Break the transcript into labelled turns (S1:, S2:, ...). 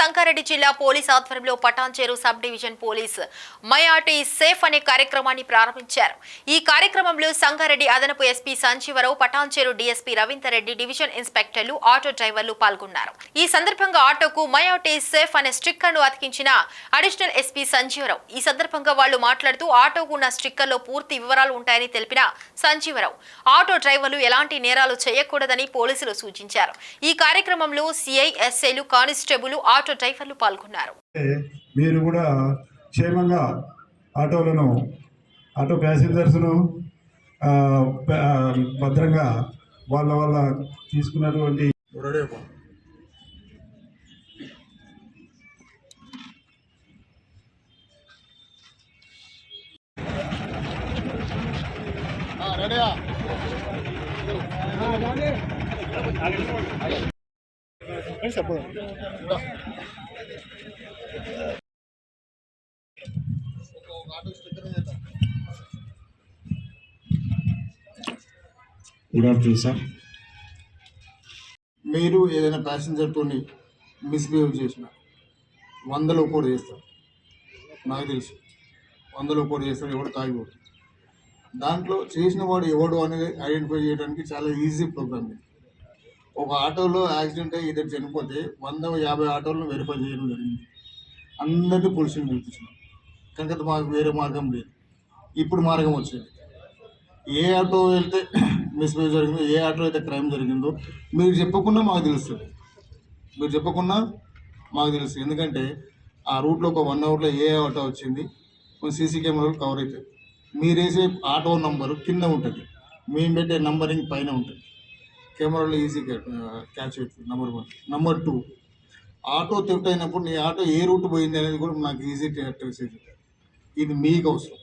S1: సంగారెడ్డి జిల్లా పోలీస్ ఆధ్వర్యంలో Patancheru sub division police my auto safe అనే కార్యక్రమాన్ని ప్రారంభించారు. ఈ కార్యక్రమంలో సంగారెడ్డి అదనపు SP Sanjeevarao Patancheru DSP Ravinder Reddy division ఇన్స్పెక్టర్లు auto డ్రైవర్లు పాల్గొన్నారు. ఈ సందర్భంగా ఆటోకు మయాటి సేఫ్ అనే స్టిక్కర్ను అతికించిన అడిషనల్ ఎస్పీ సంజీవరావు. ఈ సందర్భంగా వాళ్ళు మాట్లాడుతూ ఆటోకు ఉన్న స్టిక్కర్లో పూర్తి వివరాలు ఉంటాయని తెలిపిన సంజీవరావు. ఆటో డ్రైవర్లు ఎలాంటి నేరాలు చేయకూడదని పోలీసులు సూచించారు. ఈ కార్యక్రమంలో సిఐ ఎస్ఐలు కానిస్టేబుల్ ఆటో డ్రైవర్లు పాల్గొన్నారు.
S2: మీరు కూడా క్షేమంగా ఆటోలను ఆటో ప్యాసింజర్స్ను భద్రంగా వాళ్ళ వాళ్ళ తీసుకున్నటువంటి
S3: గుడ్ ఆఫ్టర్నూన్ సార్
S4: మీరు ఏదైనా ప్యాసింజర్తో మిస్బిహేవ్ చేసిన వందలో ఒకటి చేస్తారు. నాకు తెలుసు. వందలో ఒకటి చేస్తారు ఎవడు తాగిపోడు దాంట్లో చేసిన వాడు ఎవడు అనేది ఐడెంటిఫై చేయడానికి చాలా ఈజీ ప్రోగ్రామ్ ఇది. ఒక ఆటోలో యాక్సిడెంట్ అయ్యి ఇద్దరు చనిపోతే వంద యాభై ఆటోలను వెరిఫై చేయడం జరిగింది. అందరినీ పోలీసులు పిలిపించినాం కనుక మాకు వేరే మార్గం లేదు. ఇప్పుడు మార్గం వచ్చింది. ఏ ఆటో వెళ్తే మిస్బిహేవ్ జరిగిందో ఏ ఆటో అయితే క్రైమ్ జరిగిందో మీరు చెప్పకుండా మాకు తెలుస్తుంది. మీరు చెప్పకుండా మాకు తెలుస్తుంది. ఎందుకంటే ఆ రూట్లో ఒక వన్ అవర్లో ఏ ఆటో వచ్చింది కొన్ని సీసీ కెమెరాలు కవర్ అవుతాయి. మీరు వేసే ఆటో నంబరు కింద ఉంటుంది. మేము పెట్టే నంబరింగ్ పైన ఉంటుంది. కెమెరాలో ఈజీగా క్యాచ్ అవుతుంది number one number two auto theft అయినప్పుడు నీ ఆటో ఏ రూట్ పోయింది అనేది కూడా నాకు ఈజీ ట్రేస్ అవుతుంది ఇది మీకు అవసరం.